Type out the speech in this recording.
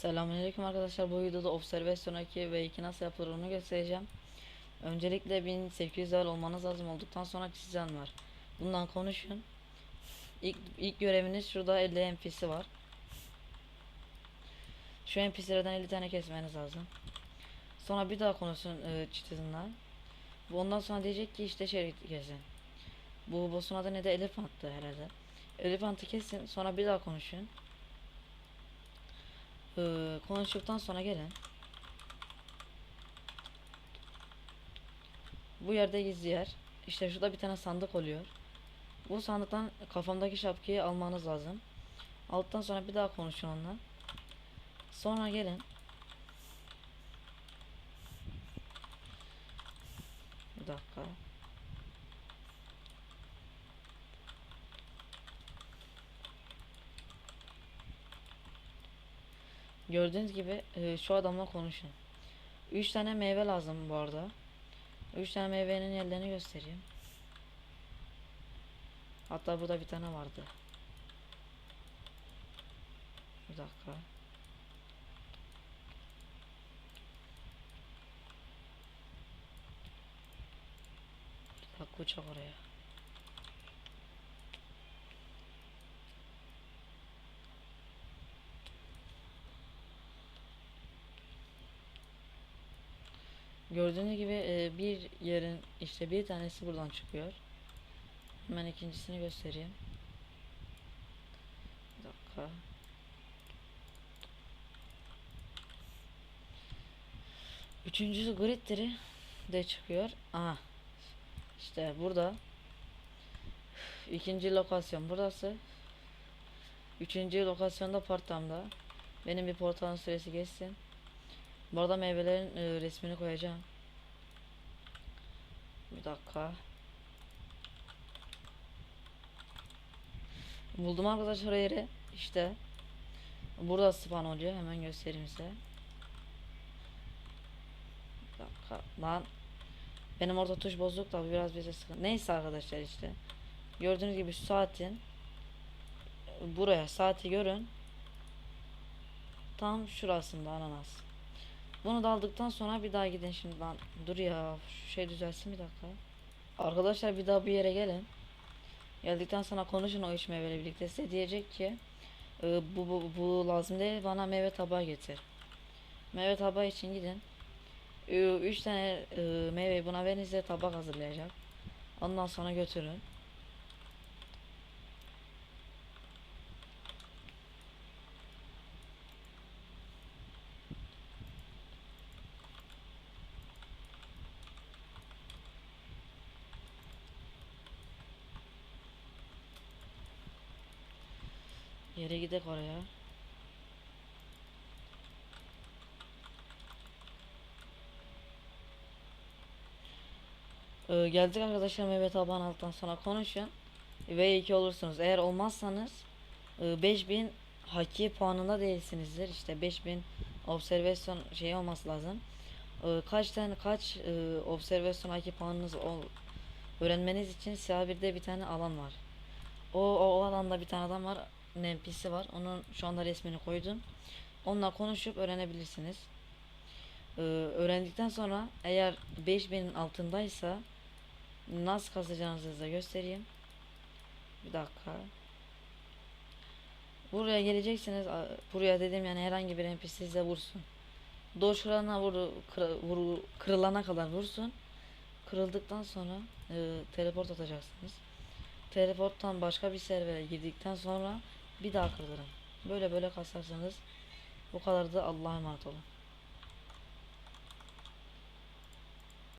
Selamünaleyküm arkadaşlar. Bu videoda Observation 2 ve 2 nasıl yapılır onu göstereceğim. Öncelikle 1800 level olmanız lazım olduktan sonra çizen var. Bundan konuşun. İlk, ilk göreviniz şurada 50 NPC var. Şu NPC'lerden 50 tane kesmeniz lazım. Sonra bir daha konuşun e, çitizinler. Ondan sonra diyecek ki işte şey kesin. Bu boss'un adı ne de Elephant'tı herhalde. Elephant'ı kesin sonra bir daha konuşun. Ee, konuştuktan sonra gelin. Bu yerde gizli yer. İşte şurada bir tane sandık oluyor. Bu sandıktan kafamdaki şapkayı almanız lazım. Alttan sonra bir daha konuşun onunla. Sonra gelin. Bir dakika. Gördüğünüz gibi e, şu adamla konuşun. 3 tane meyve lazım bu arada. 3 tane meyvenin yerlerini göstereyim. Hatta burada bir tane vardı. Bir dakika. Dakika uçak oraya. Gördüğünüz gibi e, bir yerin işte bir tanesi buradan çıkıyor. Hemen ikincisini göstereyim. Bir dakika. Üçüncüsü Gridder'i de çıkıyor. Aha. İşte burada. İkinci lokasyon burası. Üçüncü lokasyonda portamda. Benim bir portalın süresi geçsin. Bu arada meyvelerin e, resmini koyacağım. Bir dakika. Buldum arkadaşlar yeri. İşte. Burada spawn oluyor. Hemen göstereyim size. Bir dakika. Lan. Benim orada tuş bozuk da biraz bize sıkıntı. Neyse arkadaşlar işte. Gördüğünüz gibi şu saatin buraya saati görün. Tam şurasında ananas. Bunu da aldıktan sonra bir daha gidin şimdi lan. Dur ya şu şey düzelsin bir dakika. Arkadaşlar bir daha bir yere gelin. Geldikten sonra konuşun o üç meyveyle birlikte size diyecek ki "E, bu, bu, bu lazım değil bana meyve tabağı getir. Meyve tabağı için gidin. E, Üç tane e, meyveyi buna verin size tabak hazırlayacak. Ondan sonra götürün. Yere gidek oraya. Ee, geldik arkadaşlar meyve tabağın alttan sonra konuşun. Ve 2 olursunuz. Eğer olmazsanız e, 5000 haki puanında değilsinizdir. İşte 5000 observasyon şey olması lazım. Ee, kaç tane kaç e, observasyon haki puanınız ol, öğrenmeniz için siyah birde bir tane alan var. O, o, o alanda bir tane adam var. NPC var. Onun şu anda resmini koydum. Onunla konuşup öğrenebilirsiniz. Ee, öğrendikten sonra eğer 5000'in altındaysa nasıl kazacağınızı da göstereyim. Bir dakika. Buraya geleceksiniz. Buraya dedim yani herhangi bir NPC size vursun. Doğuş kırılana vur, kır- vur- kırılana kadar vursun. Kırıldıktan sonra e, teleport atacaksınız. Teleporttan başka bir servere girdikten sonra bir daha kırılırım. Böyle böyle kasarsanız bu kadar da Allah'a emanet olun.